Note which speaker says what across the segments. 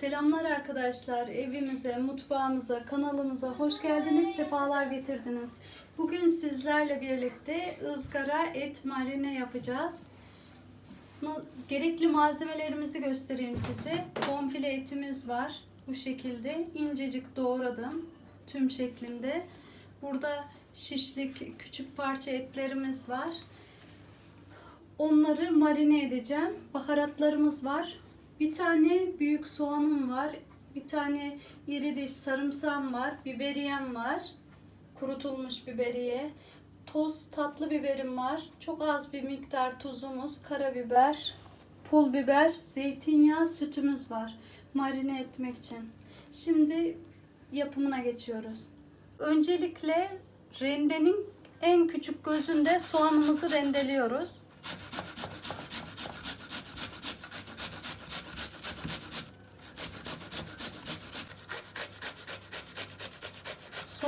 Speaker 1: Selamlar arkadaşlar. Evimize, mutfağımıza, kanalımıza hoş geldiniz, sefalar getirdiniz. Bugün sizlerle birlikte ızgara et marine yapacağız. Gerekli malzemelerimizi göstereyim size. Bonfile etimiz var. Bu şekilde incecik doğradım. Tüm şeklinde. Burada şişlik küçük parça etlerimiz var. Onları marine edeceğim. Baharatlarımız var. Bir tane büyük soğanım var. Bir tane iri diş sarımsağım var. Biberiyem var. Kurutulmuş biberiye. Toz tatlı biberim var. Çok az bir miktar tuzumuz, karabiber, pul biber, zeytinyağı, sütümüz var. Marine etmek için. Şimdi yapımına geçiyoruz. Öncelikle rendenin en küçük gözünde soğanımızı rendeliyoruz.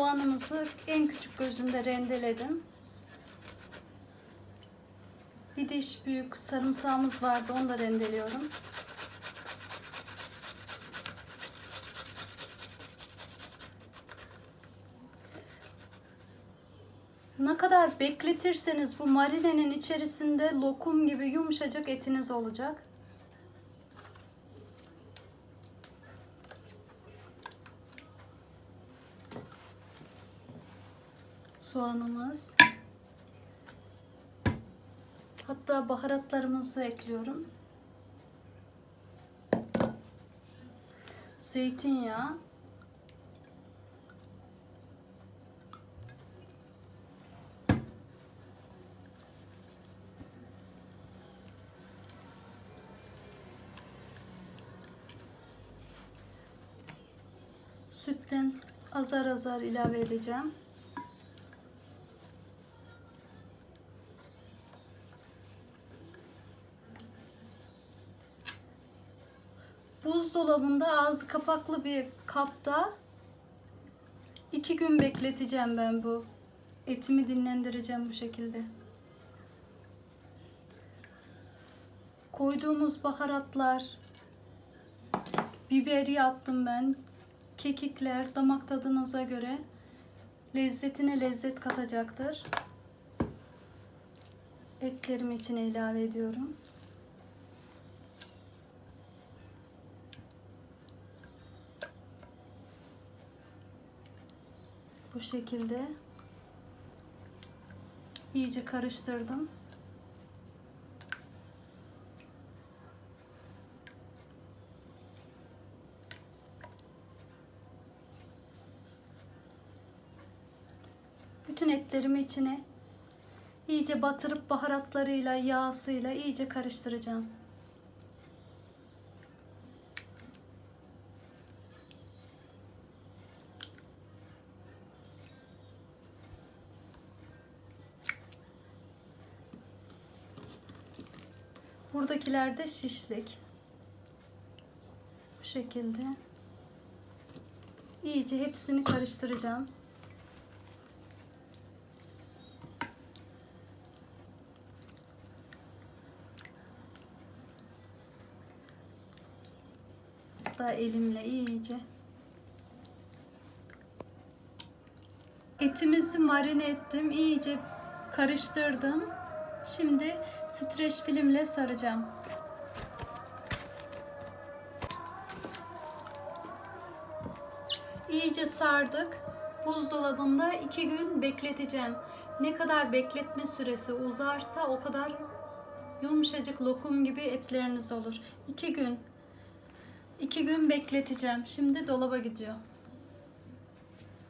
Speaker 1: Soğanımızı en küçük gözünde rendeledim. Bir diş büyük sarımsağımız vardı onu da rendeliyorum. Ne kadar bekletirseniz bu marinenin içerisinde lokum gibi yumuşacık etiniz olacak. Soğanımız. Hatta baharatlarımızı ekliyorum. Zeytinyağı. Sütten azar azar ilave edeceğim. Buzdolabında ağzı kapaklı bir kapta iki gün bekleteceğim ben bu. Etimi dinlendireceğim bu şekilde. Koyduğumuz baharatlar, biberi attım ben. Kekikler damak tadınıza göre lezzetine lezzet katacaktır. Etlerimi içine ilave ediyorum. Şekilde iyice karıştırdım. Bütün etlerimi içine iyice batırıp baharatlarıyla, yağsıyla iyice karıştıracağım. Buradakiler de şişlik. Bu şekilde. İyice hepsini karıştıracağım. Hatta elimle iyice. Etimizi marine ettim. iyice karıştırdım. Şimdi streç filmle saracağım. İyice sardık. Buzdolabında iki gün bekleteceğim. Ne kadar bekletme süresi uzarsa o kadar yumuşacık lokum gibi etleriniz olur. İki gün. İki gün bekleteceğim. Şimdi dolaba gidiyor.